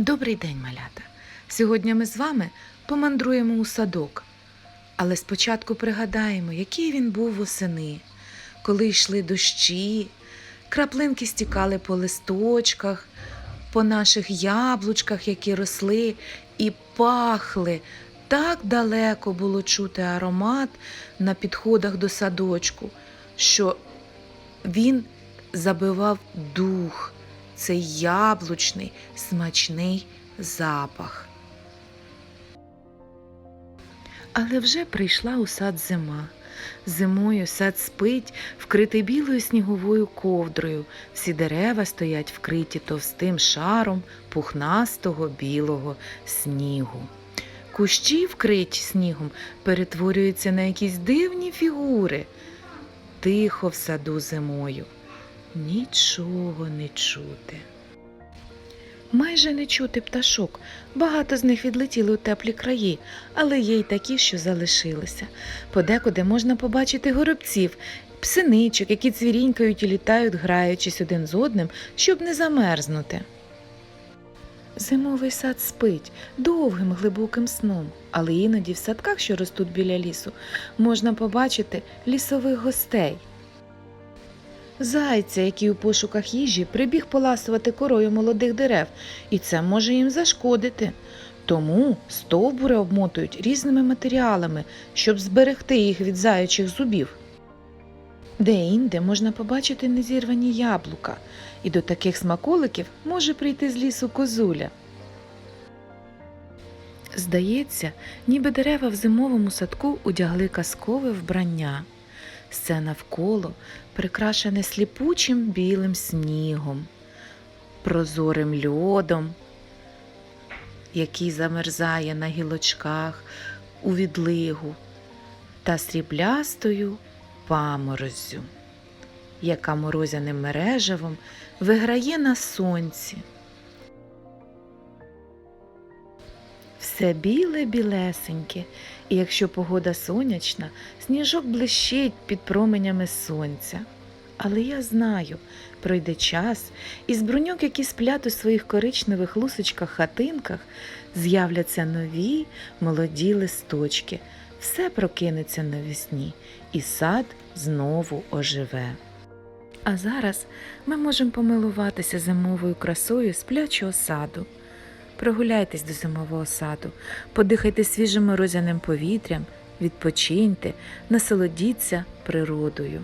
Добрий день, малята! Сьогодні ми з вами помандруємо у садок. Але спочатку пригадаємо, який він був восени, коли йшли дощі, краплинки стікали по листочках, по наших яблучках, які росли, і пахли. Так далеко було чути аромат на підходах до садочку, що він забивав дух цей яблучний смачний запах. Але вже прийшла у сад зима. Зимою сад спить, вкритий білою сніговою ковдрою. Всі дерева стоять вкриті товстим шаром пухнастого білого снігу. Кущі, вкриті снігом, перетворюються на якісь дивні фігури. Тихо в саду зимою. Нічого не чути. Майже не чути пташок. Багато з них відлетіли у теплі краї, але є й такі, що залишилися. Подекуди можна побачити горобців, псиничок, які цвірінькають і літають, граючись один з одним, щоб не замерзнути. Зимовий сад спить довгим глибоким сном, але іноді в садках, що ростуть біля лісу, можна побачити лісових гостей. Зайця, який у пошуках їжі прибіг поласувати корою молодих дерев, і це може їм зашкодити. Тому стовбури обмотують різними матеріалами, щоб зберегти їх від заючих зубів. Де-інде можна побачити незірвані яблука, і до таких смаколиків може прийти з лісу козуля. Здається, ніби дерева в зимовому садку одягли казкове вбрання. Все навколо прикрашене сліпучим білим снігом, прозорим льодом, який замерзає на гілочках у відлигу, та сріблястою памороззю, яка морозяним мережевом виграє на сонці. Все біле білесеньке, і якщо погода сонячна, сніжок блищить під променями сонця. Але я знаю, пройде час, і з бруньок, які сплять у своїх коричневих лусочках хатинках, з'являться нові молоді листочки. Все прокинеться навесні, і сад знову оживе. А зараз ми можемо помилуватися зимовою красою сплячого саду. Прогуляйтесь до зимового саду, подихайте свіжим морозяним повітрям, відпочиньте, насолодіться природою.